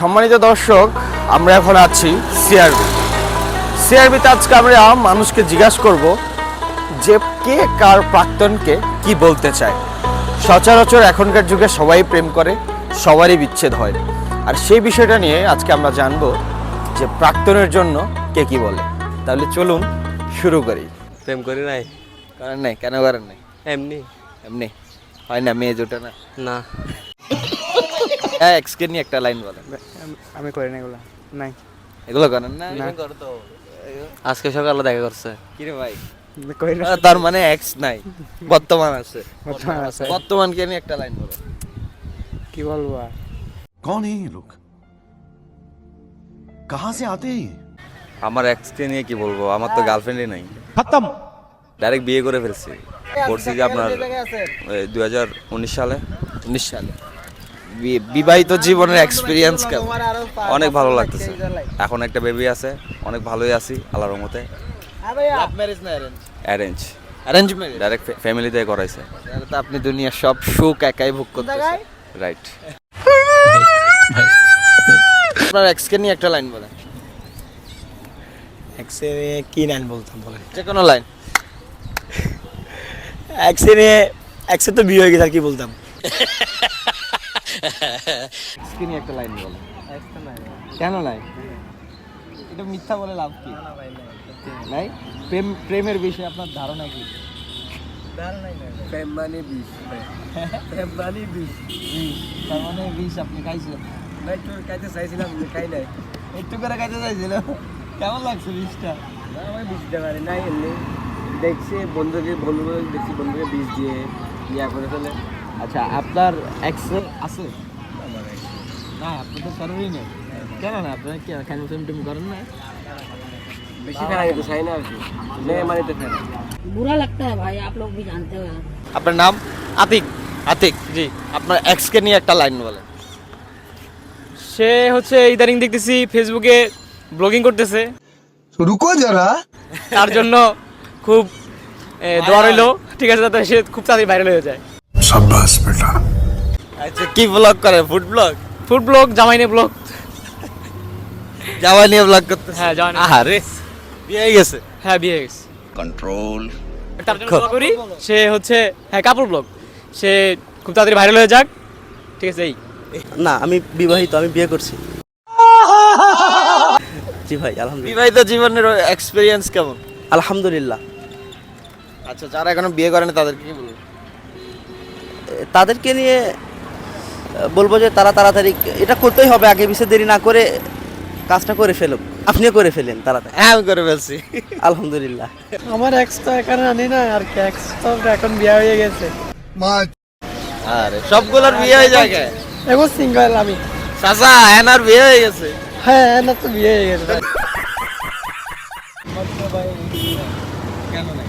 সম্মানিত দর্শক আমরা এখন আছি সিআরবি সিআরবিতে আজকে আমরা মানুষকে জিজ্ঞাসা করব যে কে কার প্রাক্তনকে কি বলতে চায়। সচরাচর এখনকার যুগে সবাই প্রেম করে সবারই বিচ্ছেদ হয়। আর সেই বিষয়টা নিয়ে আজকে আমরা জানব যে প্রাক্তনের জন্য কে কি বলে। তাহলে চলুন শুরু করি। প্রেম করি নাই। করেন নাই? কেন করেন নাই? এমনি। এমনি? হয় না মেয়ে জোটে না? না। হ্যাঁ এক্সকে নিয়ে একটা লাইন বলেন। আমি করি না এগুলো নাই এগুলো করেন না আজকে সকালে দেখা করছে কিরে ভাই করি না আহ, তার মানে এক্স নাই বর্তমান আছে বর্তমান আছে। বর্তমানকে নিয়ে একটা লাইন বলো কি বলবো আর कौन है ये लोग कहां से आते हैं ये আমার এক্সকে নিয়ে কি বলবো আমার তো গার্লফ্রেন্ডই নাই ডাইরেক্ট বিয়ে করে ফেলছি করছি যে আপনার দুই হাজার উনিশ সালে উনিশ সালে বি- বিবাহিত জীবনের এক্সপিরিয়েন্স কেমন অনেক ভালো লাগতেছে। এখন একটা বেবি আছে অনেক ভালোই আছি আল্লাহর মতে লাভ ম্যারেজ না arrange arrange arrange direct family দিয়ে করাইছে। তো আপনি দুনিয়ার সব সুখ একাই ভোগ করতেছেন। রাইট আপনার এক্সকে নিয়ে একটা লাইন বলেন। একসে কি নাইন বলতাম বলেন? যে কোনো লাইন একসে নিয়ে একসে তো বিয়ে হয়ে গেছে আর কি বলতাম? নিয়ে একটা লাইন বলেন কেন নাই? এটা মিথ্যা বলে লাভ কি? নাই। প্রেম প্রেমের বিষয়ে আপনার ধারণা কি? প্রেম মানে বিষ প্রেম মানে বিষ। বিষ। তার মানে বিষ আপনি ভাই তোর চাইছিলাম খাই নাই। একটু করে খাইতে চাইছিল কেমন লাগছে বিষটা? আমি বিষ দিতে পারি নাই এমনি। দেখছি বন্ধুকে বন্ধু দেখছি বন্ধুকে বিষ দিয়ে ইয়া করে ফেলে। আচ্ছা আপনার এক্সেল আছে? না আপনি তো করেনই নেই। কেন না আপনি কি কেন মুসলিম টিম করেন না? বেশি খানা কিন্তু চাই না আর কি। মেয়ে মানিতে খাই বুড়া লাগতে হয় ভাই আপনি লোক ভি জানতে হয় আপনার নাম? আতিক। আতিক জি। আপনার এক্স কে নিয়ে একটা লাইন বলেন। সে হচ্ছে ইদানিং দেখতেছি ফেসবুকে ব্লগিং করতেছে। রুকো যারা। তার জন্য খুব দোয়া রইল। ঠিক আছে তাতে সে খুব তাড়াতাড়ি ভাইরাল হয়ে যায়। সাব্বাস বেটা। আচ্ছা কি ব্লগ করে? ফুড ব্লগ ফুড ব্লগ জামাই ব্লগ জামাই ব্লগ করতে হ্যাঁ জামাই আরে বিয়ে হয়ে গেছে? হ্যাঁ বিয়ে হয়ে গেছে। কন্ট্রোল তার সে হচ্ছে হ্যাঁ কাপড় ব্লগ সে খুব তাড়াতাড়ি ভাইরাল হয়ে যাক। ঠিক আছে এই। না আমি বিবাহিত আমি বিয়ে করছি। জি ভাই আলহামদুলিল্লাহ। বিবাহিত জীবনের এক্সপেরিয়েন্স কেমন? আলহামদুলিল্লাহ। আচ্ছা যারা এখনও বিয়ে করেনি তাদেরকে কি বলব? তাদেরকে নিয়ে বলব যে তারা তাড়াতাড়ি এটা করতেই হবে আগে পিছিয়ে দেরি না করে কাজটা করে ফেলুক। আপনিও করে ফেলেন তাড়াতাড়ি। হ্যাঁ আমি করে ফেলছি। আলহামদুলিল্লাহ। আমার এক্স তো এখানে আনি না আর কি এক্স তো এখন বিয়ে হয়ে গেছে। আরে সবগুলোর বিয়ে হয়ে যায়? এখন সিঙ্গেল আমি। চাচা এনার বিয়ে হয়ে গেছে। হ্যাঁ না তো বিয়ে হয়ে গেছে কেন নাই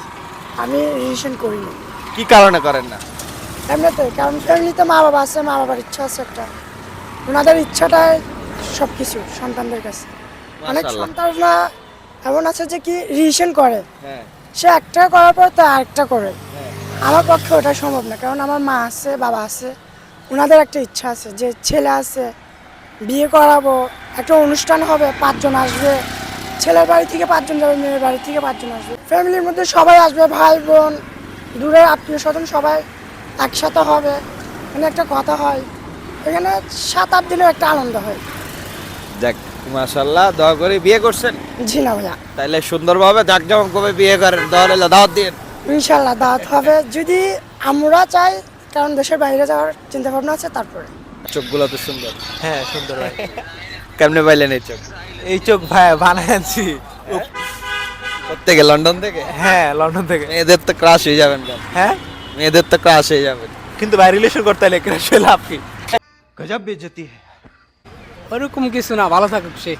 আমি রিলেশন করিনি। কি কারণে করেন না? এমনিতে কারণ ফ্যামিলিতে মা বাবা আছে মা বাবার ইচ্ছা আছে একটা। ওনাদের ইচ্ছাটাই সব কিছু সন্তানদের কাছে। অনেক। সন্তানরা এমন আছে যে কি রিলেশন করে। হ্যাঁ। সে একটা করার পর তো আরেকটা করে। আমার পক্ষে ওটা সম্ভব না কারণ আমার মা আছে বাবা আছে। ওনাদের একটা ইচ্ছা আছে যে ছেলে আছে বিয়ে করাবো একটা অনুষ্ঠান হবে পাঁচজন আসবে। ছেলের বাড়ি থেকে পাঁচজন যাবে মেয়ের বাড়ি থেকে পাঁচজন আসবে। ফ্যামিলির মধ্যে সবাই আসবে ভাই বোন দূরের আত্মীয় স্বজন সবাই একসাথে হবে। মানে একটা কথা হয় এখানে সাত আট দিনের একটা আনন্দ হয়। যাক মাশাল্লাহ দোয়া করে বিয়ে করছেন? জি না ভাইয়া। তাইলে সুন্দরভাবে জাক জমক কবে বিয়ে করেন দোয়া দাওয়াত দিয়ে ইনশাল্লাহ দাওয়াত হবে। যদি আমরা চাই কারণ দেশের বাইরে যাওয়ার চিন্তা ভাবনা আছে তারপরে। চোখগুলো তো সুন্দর। হ্যাঁ সুন্দর ভাই। কেমনে পাইলেন এই চোখ? এই চোখ আনছি থেকে লন্ডন থেকে? হ্যাঁ লন্ডন থেকে। মেয়েদের তো ক্রাশ হয়ে যাবেন হ্যাঁ? মেয়েদের তো ক্রাশ হয়ে যাবেন। কিন্তু ভাই রিলেশন করতে হলে ক্রাশ হয়ে লাভ কি গজব বেজতি ওরকম কিছু না ভালো থাকুক সে।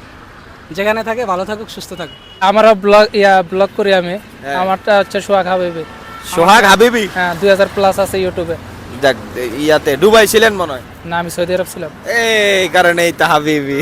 যেখানে থাকে ভালো থাকুক সুস্থ থাকুক। আমরা ব্লগ ইয়া ব্লগ করি আমি। আমারটা হচ্ছে সোহাগ হাবিবি। সোহাগ হাবিবি? হ্যাঁ দুই হাজার প্লাস আছে ইউটিউবে। দেখ ইয়াতে দুবাই ছিলেন মনে হয়? না আমি সৌদি আরব ছিলাম। এই কারণেই তা হাবিবি।